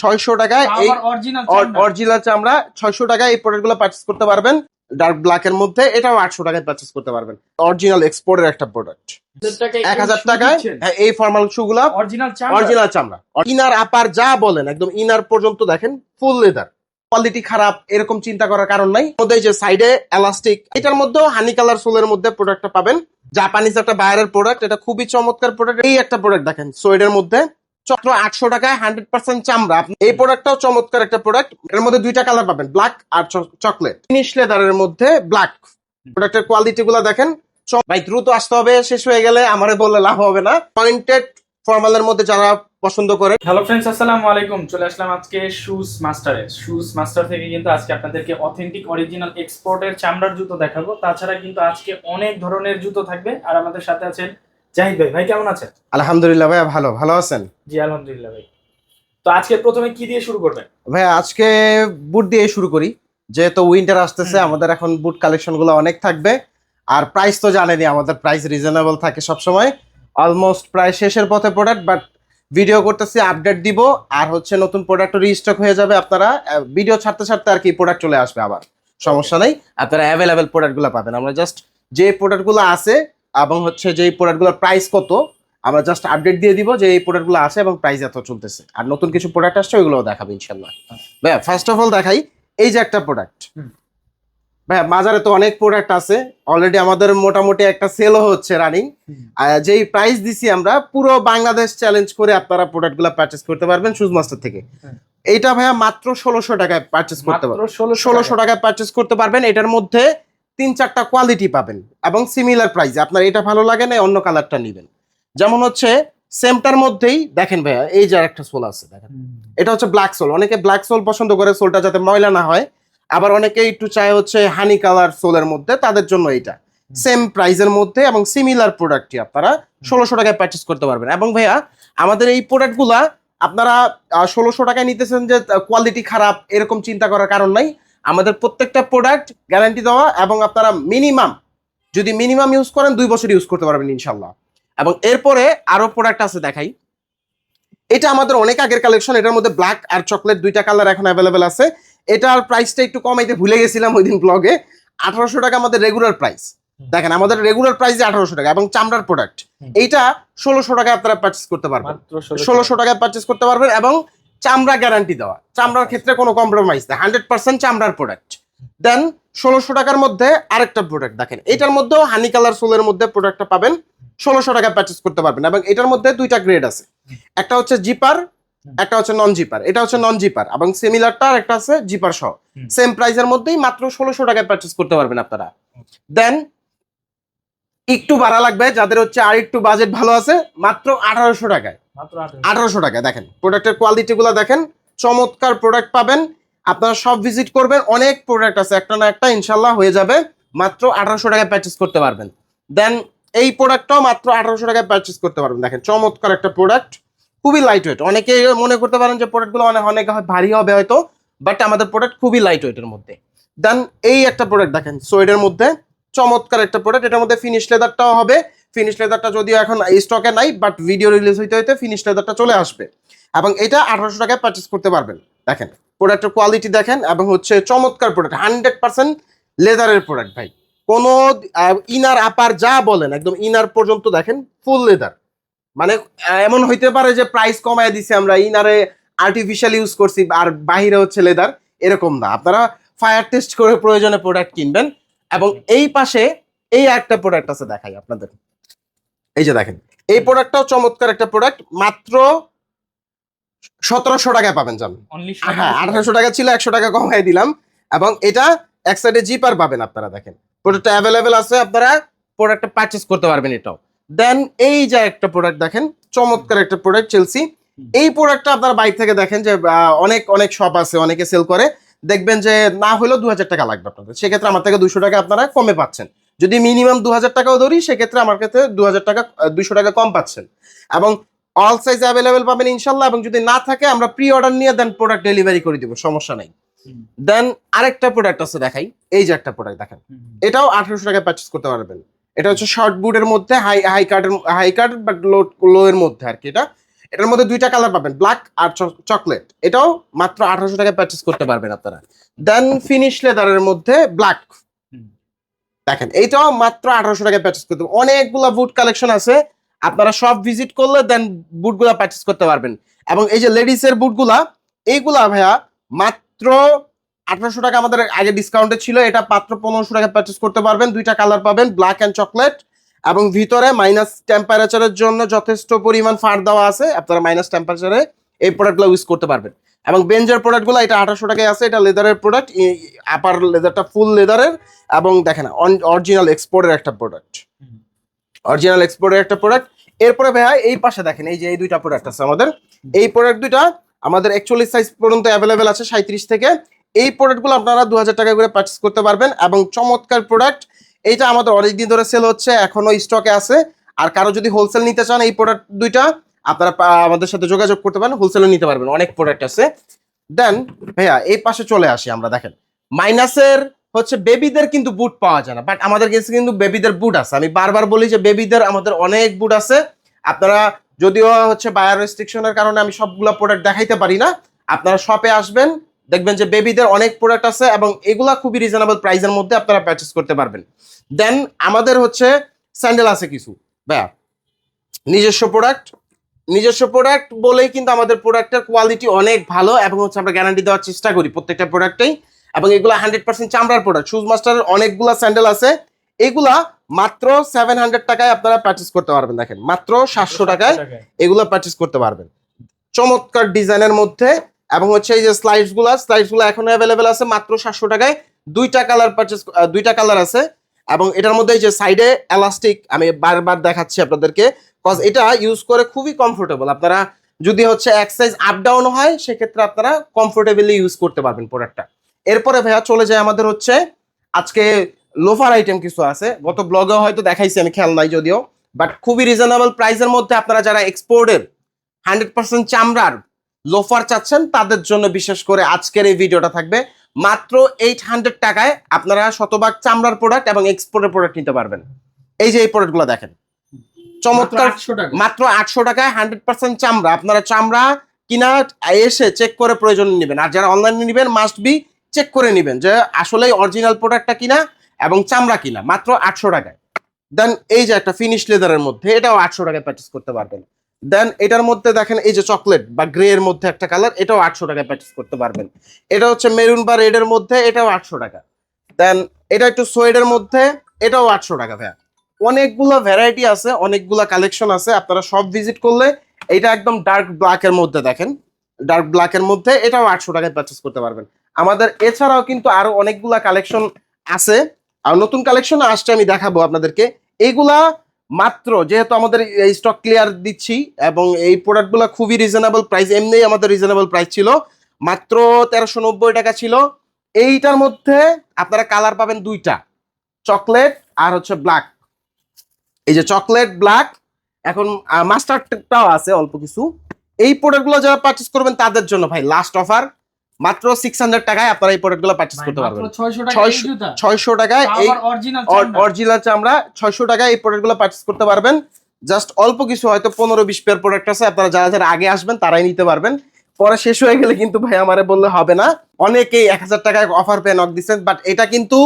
ছয়শো টাকায় এই অরিজিনাল চামড়া ছয়শো টাকায় এই প্রোডাক্টগুলো পার্চেস করতে পারবেন। ডার্ক ব্ল্যাক এর মধ্যে এটাও আটশো টাকায় পার্চেস করতে পারবেন। অরিজিনাল এক্সপোর্টের একটা প্রোডাক্ট এক হাজার টাকায় হ্যাঁ, এই ফর্মাল শু গুলা অরিজিনাল চামড়া? ইনার আপার যা বলেন একদম ইনার পর্যন্ত দেখেন ফুল লেদার কোয়ালিটি খারাপ এরকম চিন্তা করার কারণ নাই। এই যে সাইডে এলাস্টিক এটার মধ্যেও হানি কালার সোলের মধ্যে প্রোডাক্টটা পাবেন। জাপানিজ একটা বাইরের প্রোডাক্ট এটা খুবই চমৎকার প্রোডাক্ট এই একটা প্রোডাক্ট দেখেন সোয়েডের মধ্যে। চক্র আটশো টাকায় হান্ড্রেড পার্সেন্ট চামড়া। আপনি এই প্রোডাক্টটাও চমৎকার একটা প্রোডাক্টের মধ্যে দুইটা কালার পাবেন ব্ল্যাক আর চকলেট ফিনিশ লেদারের মধ্যে ব্ল্যাক প্রোডাক্টের কোয়ালিটি গুলা দেখেন। ভাই, দ্রুত আসতে হবে, শেষ হয়ে গেলে আমারে বললে লাভ হবে না। পয়েন্টেড ফর্মালের মধ্যে যারা পছন্দ করে হ্যালো ফ্রেন্ডস আসসালামু আলাইকুম। চলে আসলাম আজকে শুজ মাস্টারে শুজ মাস্টার থেকে কিন্তু আজকে আপনাদেরকে অথেন্টিক অরিজিনাল এক্সপোর্টের চামড়ার জুতো দেখাবো। তাছাড়া কিন্তু আজকে অনেক ধরনের জুতো থাকবে। আর আমাদের সাথে আছেন জাহিদ ভাই ভাই কেমন আছেন? আলহামদুলিল্লাহ ভাইয়া ভালো। ভালো আছেন? জি আলহামদুলিল্লাহ ভাই। তো আজকে প্রথমে কি দিয়ে শুরু করবেন? ভাইয়া আজকে বুট দিয়ে শুরু করি। যেহেতু উইন্টার আসতেছে আমাদের এখন বুট কালেকশনগুলো অনেক থাকবে। আর প্রাইস তো জানেনি আমাদের প্রাইস রিজনেবল থাকে সবসময়। অলমোস্ট প্রায় শেষের পথে প্রোডাক্ট বাট ভিডিও করতেছি আপডেট দিব। আর হচ্ছে নতুন প্রোডাক্ট রিস্টক হয়ে যাবে আপনারা। ভিডিও ছাড়তে ছাড়তে আর কি প্রোডাক্ট চলে আসবে আবার। সমস্যা নেই। আপনারা অ্যাভেলেবেল প্রোডাক্টগুলো পাবেন। আমরা জাস্ট যে প্রোডাক্টগুলো আছে এবং হচ্ছে যে প্রোডাক্টগুলোর প্রাইস কত আমরা জাস্ট আপডেট দিয়ে দিব যে এই প্রোডাক্টগুলো আছে এবং প্রাইস এত চলতেছে। আর নতুন কিছু প্রোডাক্ট আসছে ওইগুলো দেখাবো ইনশাল্লাহ ভাইয়া ফার্স্ট অফ অল দেখাই এই যে একটা প্রোডাক্ট। ভাইয়া বাজারে তো অনেক প্রোডাক্ট আছে। অলরেডি আমাদের মোটামুটি একটা সেলও হচ্ছে রানিং যেই প্রাইস দিছি আমরা পুরো বাংলাদেশ চ্যালেঞ্জ করে আপনারা প্রোডাক্টগুলো পারচেস করতে পারবেন শুজ মাস্টার থেকে। হুম। এইটা ভাইয়া মাত্র ষোলোশো টাকায় পারচেস করতে পারবেন। ষোলোশো টাকায়। পারচেস করতে পারবেন। এটার মধ্যে তিন চারটা কোয়ালিটি পাবেন এবং সিমিলার প্রাইসে আপনার এটা ভালো লাগে না অন্য কালারটা নেবেন। যেমন হচ্ছে সেমটার মধ্যেই দেখেন ভাইয়া এই যে একটা সোল আছে দেখেন। এটা হচ্ছে ব্ল্যাক সোল অনেকে ব্ল্যাক সোল পছন্দ করে সোলটা যাতে ময়লা না হয়। আবার অনেকে একটু চায় হচ্ছে হানি কালার সোলের মধ্যে তাদের জন্য এটা। সেম প্রাইজের মধ্যে এবং সিমিলার প্রোডাক্টটি আপনারা ষোলোশো টাকায় পারচেস করতে পারবেন। এবং ভাইয়া আমাদের এই প্রোডাক্টগুলা আপনারা ষোলোশো টাকায় নিতেছেন যে কোয়ালিটি খারাপ এরকম চিন্তা করার কারণ নাই। আমাদের প্রত্যেকটা প্রোডাক্ট গ্যারান্টি দেওয়া এবং আপনারা মিনিমাম যদি মিনিমাম ইউজ করেন দুই বছর ইউজ করতে পারবেন ইনশাল্লাহ এবং এরপরে আরও প্রোডাক্ট আছে দেখাই। এটা আমাদের অনেক আগের কালেকশন এটার মধ্যে ব্ল্যাক আর চকলেট দুইটা কালার এখন অ্যাভেলেবেল আছে। এটার প্রাইসটা একটু কমাইতে ভুলে গেছিলাম ওই দিন ব্লগে আঠারোশো টাকা আমাদের রেগুলার প্রাইস দেখেন আমাদের রেগুলার প্রাইস আঠারোশো টাকা এবং চামড়ার প্রোডাক্ট এইটা ষোলোশো টাকায় আপনারা পারচেস করতে পারবেন। ষোলোশো ষোলোশো টাকায় পারচেস করতে পারবেন এবং চামড়া গ্যারান্টি দেওয়া। চামড়ার ক্ষেত্রে কোনো কম্প্রোমাইজ নেই। হান্ড্রেড পার্সেন্ট চামড়ার প্রোডাক্ট দেন ষোলোশো টাকার মধ্যে আরেকটা প্রোডাক্ট দেখেন। এটার মধ্যেও হানি কালার সোলের মধ্যে প্রোডাক্টটা পাবেন। ষোলোশো টাকায় পারচেস করতে পারবেন এবং এটার মধ্যে দুইটা গ্রেড আছে। একটা হচ্ছে জিপার একটা হচ্ছে নন জিপার এটা হচ্ছে নন জিপার এবং সিমিলারটা আর একটা আছে জিপার সহ। সেম প্রাইসের মধ্যেই মাত্র ষোলোশো টাকায় পারচেস করতে পারবেন আপনারা। দেন একটু ভাড়া লাগবে যাদের হচ্ছে আর একটু বাজেট ভালো আছে মাত্র আঠারোশো টাকায়। আঠারোশো। টাকায় দেখেন। প্রোডাক্টের কোয়ালিটি গুলো দেখেন, চমৎকার প্রোডাক্ট পাবেন। আপনারা সব ভিজিট করবেন, অনেক প্রোডাক্ট আছে, একটা না একটা ইনশাল্লাহ হয়ে যাবে। মাত্র আঠারোশো টাকায় পারচেস করতে পারবেন। দেন এই প্রোডাক্টটাও মাত্র আঠারোশো টাকায় পারচেস করতে পারবেন। দেখেন, চমৎকার একটা প্রোডাক্ট খুবই লাইট ওয়েট অনেকে মনে করতে পারেন যে প্রোডাক্টগুলো অনেক অনেক ভারী হবে হয়তো বাট আমাদের প্রোডাক্ট খুবই লাইট ওয়েটের মধ্যে। দেন এই একটা প্রোডাক্ট দেখেন সোয়েডের মধ্যে। চমৎকার একটা প্রোডাক্ট এটার মধ্যে ফিনিশ লেদারটাও হবে। ফিনিশ লেদারটা যদিও এখন স্টকে নাই বাট ভিডিও রিলিজ হইতে হইতে ফিনিশ লেদারটা চলে আসবে। এবং এটা আঠারোশো টাকায় পারচেস করতে পারবেন। দেখেন প্রোডাক্টের কোয়ালিটি দেখেন, এবং হচ্ছে চমৎকার প্রোডাক্ট হান্ড্রেড পার্সেন্ট লেদারের প্রোডাক্ট ভাই। কোনো ইনার আপার যা বলেন, একদম ইনার পর্যন্ত দেখেন ফুল লেদার মানে এমন হইতে পারে যে প্রাইস কমায় দিছে আমরা ইনারে আর্টিফিশিয়াল ইউজ করছি, আর বাহিরে হচ্ছে লেদার এরকম না। আপনারা ফায়ার টেস্ট করে প্রয়োজনে প্রোডাক্ট কিনবেন, এবং এই পাশে এই একটা প্রোডাক্ট আছে দেখাই আপনাদের। এই যে দেখেন এই প্রোডাক্টটাও চমৎকার একটা প্রোডাক্ট মাত্র সতেরোশো টাকায় পাবেন জান। হ্যাঁ আঠারোশো টাকা ছিল একশো টাকা কমাই দিলাম। এবং এটা এক সাইডে জিপার পাবেন আপনারা দেখেন। প্রোডাক্টটা অ্যাভেলেবেল আছে আপনারা প্রোডাক্টটা পারচেস করতে পারবেন এটাও। দেন এই যে একটা প্রোডাক্ট দেখেন চমৎকার একটা প্রোডাক্ট চেলসি এই প্রোডাক্টটা আপনারা বাইক থেকে দেখেন যে অনেক অনেক শপ আছে অনেকে সেল করে। দেখবেন যে না হলেও দু হাজার টাকা লাগবে আপনাদের। সেক্ষেত্রে আমার থেকে দুশো টাকা আপনারা কমে পাচ্ছেন। যদি মিনিমাম দু হাজার টাকাও ধরি সেক্ষেত্রে আমার ক্ষেত্রে দু হাজার টাকা দুশো টাকা কম পাচ্ছেন। এবং অল সাইজ অ্যাভেলেবেল পাবেন ইনশাল্লাহ এবং যদি না থাকে আমরা প্রি অর্ডার নিয়ে দেন প্রোডাক্ট ডেলিভারি করে দিব সমস্যা নাই। দেন আরেকটা প্রোডাক্ট আছে দেখাই এই যে একটা প্রোডাক্ট দেখেন। এটাও আঠারোশো টাকায় পারচেস করতে পারবেন। এটা হচ্ছে শর্ট বুটের মধ্যে হাই হাই কার্ডের high card but low low এর মধ্যে আর কি এটা। এটার মধ্যে দুইটা কালার পাবেন ব্ল্যাক আর চকলেট এটাও মাত্র আঠারোশো টাকায় পারচেস করতে পারবেন আপনারা। দেন ফিনিশ লেদারের মধ্যে ব্ল্যাক। দেখেন, এইটাও মাত্র আঠারোশো টাকায় পারচেস করতে। অনেকগুলা বুট কালেকশন আছে, আপনারা সব ভিজিট করলে দেন বুটগুলা পারচেস করতে পারবেন। এবং এই যে লেডিসের বুটগুলা এইগুলা ভাইয়া মাত্র আঠারোশো টাকা আমাদের আগে ডিসকাউন্টে ছিল, এটা মাত্র পনেরোশো টাকা পারচেস করতে পারবেন। দুইটা কালার পাবেন ব্ল্যাক অ্যান্ড চকলেট এবং ভিতরে মাইনাস টেম্পারেচারের জন্য যথেষ্ট পরিমাণ ফার দেওয়া আছে, আপনারা মাইনাস টেম্পারেচারে এই প্রোডাক্টগুলো ইউজ করতে পারবেন। এবং বেঞ্জের প্রোডাক্টগুলো এটা আঠারোশো টাকায় আছে এটা লেদারের প্রোডাক্ট আপার লেদারটা ফুল লেদারের এবং দেখেন অরিজিনাল এক্সপোর্টের একটা প্রোডাক্ট অরিজিনাল এক্সপোর্টের একটা প্রোডাক্ট এরপরে ভাইয়া এই পাশে দেখেন এই যে এই দুইটা প্রোডাক্ট আছে আমাদের। এই প্রোডাক্ট দুইটা আমাদের একচল্লিশ সাইজ পর্যন্ত অ্যাভেলেবেল আছে সাঁত্রিশ থেকে। এই প্রোডাক্টগুলো আপনারা দু হাজার টাকা করে পারচেস করতে পারবেন এবং চমৎকার প্রোডাক্ট এইটা আমাদের অনেকদিন ধরে সেল হচ্ছে এখনও স্টকে আছে। আর কারও যদি হোলসেল নিতে চান এই প্রোডাক্ট দুইটা আপনারা আমাদের সাথে যোগাযোগ করতে পারেন হোলসেলও নিতে পারবেন, অনেক প্রোডাক্ট আছে। দেন ভাইয়া, এই পাশে চলে আসি আমরা, দেখেন। মাইনাসের হচ্ছে বেবিদের কিন্তু বুট পাওয়া যায় না বাট আমাদের কাছে কিন্তু বেবিদের বুট আছে। আমি বারবার বলি যে বেবিদের আমাদের অনেক বুট আছে। আপনারা যদিও হচ্ছে বায়ার রেস্ট্রিকশনের কারণে আমি সবগুলো প্রোডাক্ট দেখাইতে পারি না, আপনারা শপে আসবেন, দেখবেন যে বেবিদের অনেক প্রোডাক্ট আছে এবং এগুলা খুবই রিজনেবল প্রাইসের মধ্যে আপনারা পারচেস করতে পারবেন। দেন আমাদের হচ্ছে স্যান্ডেল আছে কিছু, ভাইয়া। নিজস্ব প্রোডাক্ট নিজস্ব প্রোডাক্ট বলেই কিন্তু আমাদের প্রোডাক্টের কোয়ালিটি অনেক ভালো এবং হচ্ছে আমরা গ্যারান্টি দেওয়ার চেষ্টা করি প্রত্যেকটা প্রোডাক্টেই এবং এগুলো হান্ড্রেড পার্সেন্ট চামড়ার প্রোডাক্ট শুজ মাস্টারের অনেকগুলা স্যান্ডেল আছে। এগুলা মাত্র সেভেন হান্ড্রেড টাকায় আপনারা পারচেস করতে পারবেন দেখেন। মাত্র সাতশো টাকায় এগুলো পারচেস করতে পারবেন। চমৎকার ডিজাইনের মধ্যে এবং হচ্ছে এই যে স্লাইডসগুলা স্লাইডসগুলো এখন অ্যাভেলেবেল আছে মাত্র সাতশো টাকায়। দুইটা কালার পারচেস দুইটা কালার আছে। এবং এটার মধ্যে এই যে সাইডে এলাস্টিক আমি বারবার দেখাচ্ছি আপনাদেরকে। কজ এটা ইউজ করে খুবই কমফোর্টেবল আপনারা যদি হচ্ছে এক সাইজ আপ ডাউন হয়, সেক্ষেত্রে আপনারা কমফোর্টেবলি ইউজ করতে পারবেন প্রোডাক্টটা এরপরে ভাইয়া চলে যায় আমাদের হচ্ছে আজকে লোফার আইটেম কিছু আছে। গত ব্লগে হয়তো দেখাইছি আমি, খেয়াল নাই যদিও। বাট খুবই রিজনেবল প্রাইসের মধ্যে আপনারা যারা এক্সপোর্টের হান্ড্রেড পার্সেন্ট চামড়ার লোফার চাচ্ছেন, তাদের জন্য বিশেষ করে আজকের এই ভিডিওটা থাকবে। মাত্র এইট হান্ড্রেড টাকায় আপনারা শতভাগ চামড়ার প্রোডাক্ট এবং এক্সপোর্টের প্রোডাক্ট নিতে পারবেন। এই যে এই প্রোডাক্টগুলো দেখেন। চমৎকার মাত্র আটশো টাকায় হান্ড্রেড পার্সেন্ট চামড়া। আপনারা চামড়া কিনা এসে চেক করে প্রয়োজন নেবেন। আর যারা অনলাইনে নেবেন মাস্ট বি চেক করে নেবেন যে আসলে অরিজিনাল প্রোডাক্টটা কিনা এবং চামড়া কিনা। মাত্র আটশো টাকায়। দেন এই যে একটা ফিনিশ লেদারের মধ্যে এটাও আটশো টাকায় পারচেস করতে পারবেন। দেন এটার মধ্যে দেখেন এই যে চকলেট বা গ্রে এর মধ্যে একটা কালার এটাও আটশো টাকায় পারচেস করতে পারবেন। এটা হচ্ছে মেরুন বা রেড এর মধ্যে এটাও আটশো টাকা। দেন এটা একটু সোয়েডের মধ্যে এটাও আটশো টাকা ভাইয়া। অনেকগুলো ভ্যারাইটি আছে, অনেকগুলো কালেকশন আছে, আপনারা সব ভিজিট করলে এটা একদম ডার্ক ব্ল্যাকের মধ্যে দেখেন। ডার্ক ব্ল্যাকের মধ্যে এটাও আটশো টাকায় পারচেস করতে পারবেন। আমাদের এছাড়াও কিন্তু আরও অনেকগুলা কালেকশন আছে। আর নতুন কালেকশন আসছে, আমি দেখাবো আপনাদেরকে। এইগুলা মাত্র, যেহেতু আমাদের এই স্টক ক্লিয়ার দিচ্ছি এবং এই প্রোডাক্টগুলো খুবই রিজনেবল প্রাইস এমনি আমাদের রিজনেবল প্রাইস ছিল। মাত্র তেরোশো নব্বই টাকা ছিল। এইটার মধ্যে আপনারা কালার পাবেন দুইটা চকলেট আর হচ্ছে ব্ল্যাক এই যে চকলেট ব্ল্যাক এখন মাস্টারটাও আছে অল্প কিছু। এই প্রোডাক্টগুলো যারা পারচেস করবেন তাদের জন্য ভাই লাস্ট অফার মাত্র সিক্স হান্ড্রেড টাকায় আপনারা এই প্রোডাক্টগুলো পারচেস করতে পারবেন। ছয়শো টাকায় এই অরিজিনাল অরিজিনাল চামড়া। ছয়শো টাকায় এই প্রোডাক্টগুলো পারচেস করতে পারবেন। জাস্ট অল্প কিছু হয়তো পনেরো বিশ পেয়ার প্রোডাক্ট আছে আপনারা যারা যারা আগে আসবেন তারাই নিতে পারবেন। পরে শেষ হয়ে গেলে কিন্তু ভাই আমারে বললে হবে না। অনেকেই এক হাজার টাকায় অফার পেয়ে নক দিচ্ছেন বাট এটা কিন্তু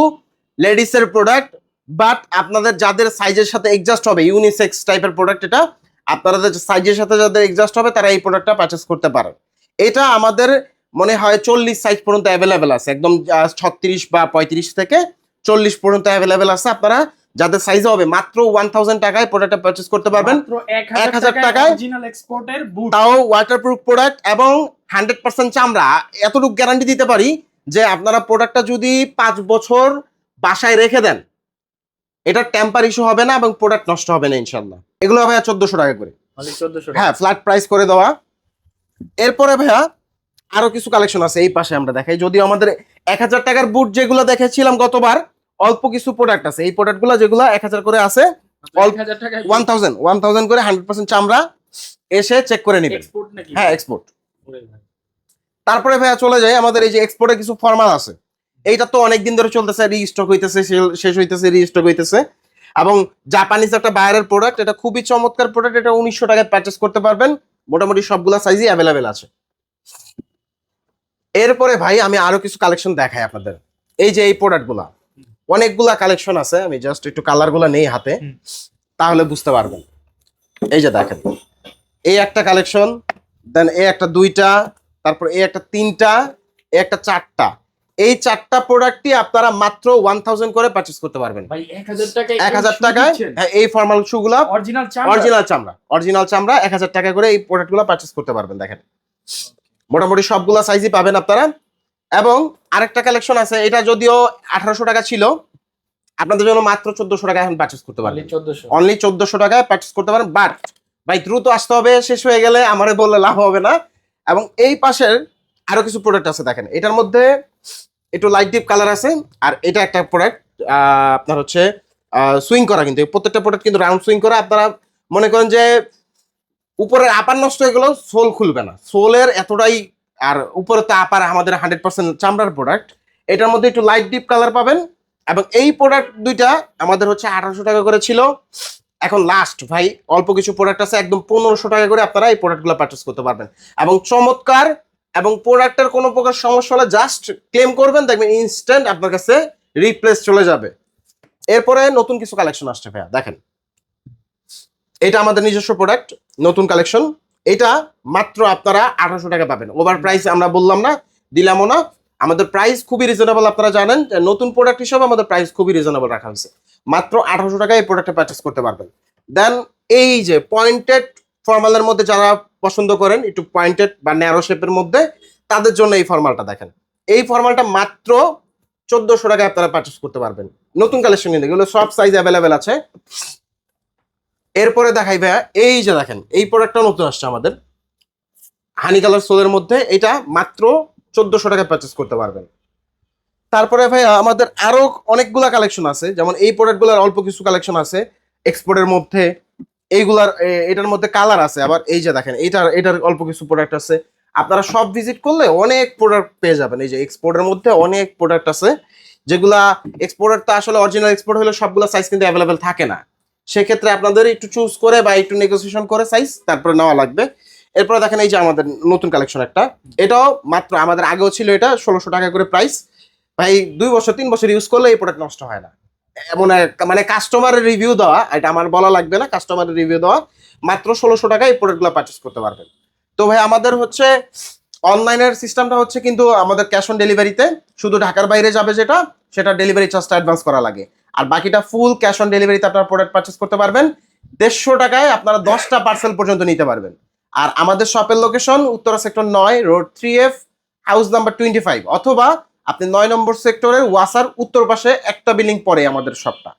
লেডিসের প্রোডাক্ট বাট আপনাদের যাদের সাইজের সাথে এক্সাস্ট হবে ইউনিসেক্স টাইপের প্রোডাক্ট এটা আপনাদের সাইজের সাথে যাদের এক্সাস্ট হবে তারা এই প্রোডাক্টটা পারচেস করতে পারেন। এটা আমাদের মনে হয় চল্লিশ সাইজ পর্যন্ত অ্যাভেলেবেল আছে। একদম ছত্রিশ বা পঁয়ত্রিশ থেকে চল্লিশ পর্যন্ত অ্যাভেলেবেল আছে। আপনারা যাদের সাইজ হবে মাত্র ওয়ান থাউজেন্ড টাকায় প্রোডাক্টটা পারচেস করতে পারবেন। এক 1000 হাজার টাকায় টাকায় অরিজিনাল এক্সপোর্টের বুট তাও ওয়াটারপ্রুফ প্রোডাক্ট এবং হান্ড্রেড পার্সেন্ট চামড়া। এতটুকু গ্যারান্টি দিতে পারি যে আপনারা প্রোডাক্টটা যদি পাঁচ বছর বাসায় রেখে দেন এটা টেম্পার ইস্যু হবে না এবং প্রোডাক্ট নষ্ট হবে না ইনশাল্লাহ এগুলো ভাইয়া চোদ্দশো টাকা করে। হ্যাঁ ফ্ল্যাট প্রাইস করে দেওয়া। এরপরে ভাইয়া আরও কিছু কালেকশন আছে এই পাশে আমরা দেখাই। যদিও আমাদের এক হাজার টাকার বুট যেগুলো দেখেছিলাম গতবার অল্প কিছু প্রোডাক্ট আছে। এই প্রোডাক্টগুলো যেগুলো এক হাজার করে আছে ওয়ান থাউজেন্ড ওয়ান থাউজেন্ড করে হান্ড্রেড পার্সেন্ট চামড়া এসে চেক করে নেবেন। হ্যাঁ এক্সপোর্ট তারপরে ভাইয়া চলে যায় আমাদের এই যে এক্সপোর্টে কিছু ফর্মাল আছে। এইটা তো অনেকদিন ধরে চলতেছে রিস্টক হইতেছে শেষ হইতেছে রিস্টক হইতেছে। এবং জাপানিজ একটা বাইরের প্রোডাক্ট এটা খুবই চমৎকার প্রোডাক্ট এটা উনিশশো টাকায় পারচেস করতে পারবেন। মোটামুটি সবগুলা সাইজই অ্যাভেলেবেল আছে। এরপরে ভাই আমি আরও কিছু কালেকশন দেখাই আপনাদের। এই যে এই প্রোডাক্টগুলা অনেকগুলা কালেকশন আছে আমি জাস্ট একটু কালারগুলা নেই হাতে। তাহলে বুঝতে পারবেন। এই যে দেখেন এই একটা কালেকশন দেন এই একটা দুইটা তারপর এই একটা তিনটা এই একটা চারটা। এই চারটা প্রোডাক্টই আপনারা মাত্র ওয়ান থাউজেন্ড করে পারচেস করতে পারবেন। ভাই এক হাজার টাকায় হ্যাঁ, এই ফর্মাল শুগুলা অরিজিনাল অরিজিনাল চামড়া অরিজিনাল চামড়া এক হাজার টাকা করে এই প্রোডাক্টগুলো পারচেস করতে পারবেন দেখেন। মোটামুটি সবগুলা সাইজই পাবেন আপনারা। এবং আরেকটা কালেকশন আছে এটা যদিও আঠারোশো টাকা ছিল আপনাদের জন্য মাত্র চোদ্দশো টাকা এখন পারচেস করতে পারবেন। অনলি চোদ্দশো। টাকায় পারচেস করতে পারেন বাট ভাই দ্রুত আসতে হবে শেষ হয়ে গেলে আমারে বললে লাভ হবে না। এবং এই পাশের আরও কিছু প্রোডাক্ট আছে দেখেন। এটার মধ্যে একটু লাইট ডিপ কালার আছে, আর এটা একটা প্রোডাক্ট আপনার হচ্ছে সুইং করা কিন্তু। প্রত্যেকটা প্রোডাক্ট কিন্তু রাউন্ড সুইং করা, আপনারা মনে করেন যে উপরের আপার নষ্ট হয়ে গেলেও সোল খুলবে না। সোলের এতটাই, আর উপরে তো আপার আমাদের হান্ড্রেড পার্সেন্ট চামড়ার প্রোডাক্ট এটার মধ্যে একটু লাইট ডিপ কালার পাবেন, এবং এই প্রোডাক্ট দুইটা আমাদের হচ্ছে আঠারোশো টাকা করে ছিল। এখন লাস্ট ভাই, অল্প কিছু প্রোডাক্ট আছে, একদম পনেরোশো টাকা করে আপনারা এই প্রোডাক্টগুলো পারচেস করতে পারবেন। এবং চমৎকার এবং প্রোডাক্টের কোনো প্রকার সমস্যা হলে জাস্ট ক্লেম করবেন, দেখবেন ইনস্ট্যান্ট আপনার কাছে রিপ্লেস চলে যাবে। এরপরে নতুন কিছু কালেকশন আসছে ভাইয়া, দেখেন। এটা আমাদের নিজস্ব প্রোডাক্ট নতুন কালেকশন এটা মাত্র আপনারা আঠারোশো টাকা পাবেন। ওভার প্রাইস আমরা বললাম না, দিলামও না। আমাদের প্রাইস খুবই রিজনেবল আপনারা জানেন। নতুন প্রোডাক্ট হিসেবে আমাদের প্রাইস খুবই রিজনেবল রাখা হয়েছে। মাত্র আঠারোশো টাকায় এই প্রোডাক্টটা পারচেস করতে পারবেন। দেন এই যে পয়েন্টেড ফর্মালের মধ্যে যারা পছন্দ করেন, একটু পয়েন্টেড বা ন্যারো শেপের মধ্যে, তাদের জন্য এই ফর্মালটা দেখেন। এই ফর্মালটা মাত্র চোদ্দশো টাকায় আপনারা পারচেস করতে পারবেন। নতুন কালেকশন কিন্তু, এগুলো সব সাইজ অ্যাভেলেবেল আছে। এরপরে দেখাই ভাইয়া, এই যে দেখেন, এই প্রোডাক্টটা নতুন আসছে আমাদের। হানি কালার সোলের মধ্যে, এটা মাত্র চোদ্দশো টাকায় পারচেস করতে পারবেন। তারপরে ভাই আমাদের আরও অনেকগুলা কালেকশন আছে, যেমন এই প্রোডাক্টগুলোর অল্প কিছু কালেকশন আছে এক্সপোর্টের মধ্যে। এইগুলার এটার মধ্যে কালার আছে। আবার এই যে দেখেন এটার এটার অল্প কিছু প্রোডাক্ট আছে। আপনারা সব ভিজিট করলে অনেক প্রোডাক্ট পেয়ে যাবেন। এই যে এক্সপোর্টের মধ্যে অনেক প্রোডাক্ট আছে। যেগুলা এক্সপোর্টার তো আসলে অরিজিনাল এক্সপোর্ট হলে সবগুলো সাইজ কিন্তু অ্যাভেলেবেল থাকে না। সেক্ষেত্রে আপনাদের একটু চুজ করে বা একটু নেগোসিয়েশন করে সাইজ তারপরে নেওয়া লাগবে। এরপরে দেখেন এই যে আমাদের নতুন কালেকশন একটা। এটাও মাত্র আমাদের আগেও ছিল এটা, ষোলোশো টাকা করে প্রাইস ভাই, দুই বছর, তিন বছর ইউজ করলে এই প্রোডাক্ট নষ্ট হয় না। এমন এক- মানে কাস্টমারের রিভিউ দেওয়া, এটা আমার বলা লাগবে না কাস্টমারের রিভিউ দেওয়া, মাত্র ষোলোশো টাকায় এই প্রোডাক্টগুলো পারচেস করতে পারবেন। তো ভাই, আমাদের হচ্ছে অনলাইনের সিস্টেমটা হচ্ছে কিন্তু আমাদের ক্যাশ অন ডেলিভারিতে শুধু ঢাকার বাইরে যাবে যেটা, সেটা ডেলিভারি চার্জটা অ্যাডভান্স করা লাগে। আর বাকিটা ফুল ক্যাশ অন ডেলিভারিতে আপনারা প্রোডাক্ট পারচেস করতে পারবেন, দেড়শো টাকায় আপনারা দশটা পার্সেল পর্যন্ত নিতে পারবেন। আর আমাদের শপের লোকেশন উত্তরা সেক্টর নয় road three F house number twenty five অথবা আপনি নয় নম্বর সেক্টরের ওয়াসার উত্তর পাশে একটা বিল্ডিং পরে আমাদের শপটা